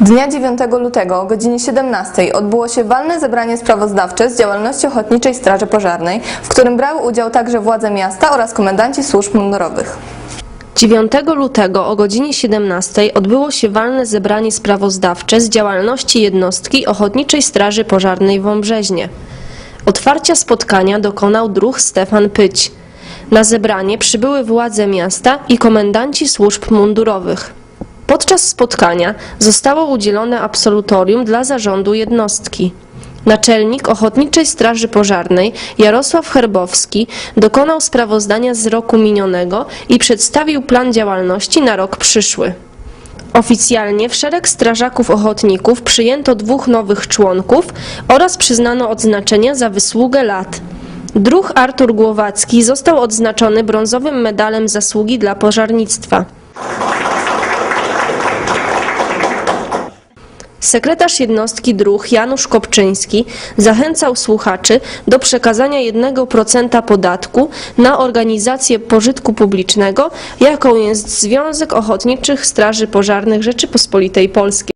Dnia 9 lutego o godzinie 17 odbyło się walne zebranie sprawozdawcze z działalności Ochotniczej Straży Pożarnej, w którym brały udział także władze miasta oraz komendanci służb mundurowych. 9 lutego o godzinie 17 odbyło się walne zebranie sprawozdawcze z działalności jednostki Ochotniczej Straży Pożarnej w Wąbrzeźnie. Otwarcia spotkania dokonał druh Stefan Pyć. Na zebranie przybyły władze miasta i komendanci służb mundurowych. Podczas spotkania zostało udzielone absolutorium dla zarządu jednostki. Naczelnik Ochotniczej Straży Pożarnej Jarosław Herbowski dokonał sprawozdania z roku minionego i przedstawił plan działalności na rok przyszły. Oficjalnie w szereg strażaków ochotników przyjęto dwóch nowych członków oraz przyznano odznaczenia za wysługę lat. Druh Artur Głowacki został odznaczony brązowym medalem zasługi dla pożarnictwa. Sekretarz jednostki druh Janusz Kopczyński zachęcał słuchaczy do przekazania 1% podatku na organizację pożytku publicznego, jaką jest Związek Ochotniczych Straży Pożarnych Rzeczypospolitej Polskiej.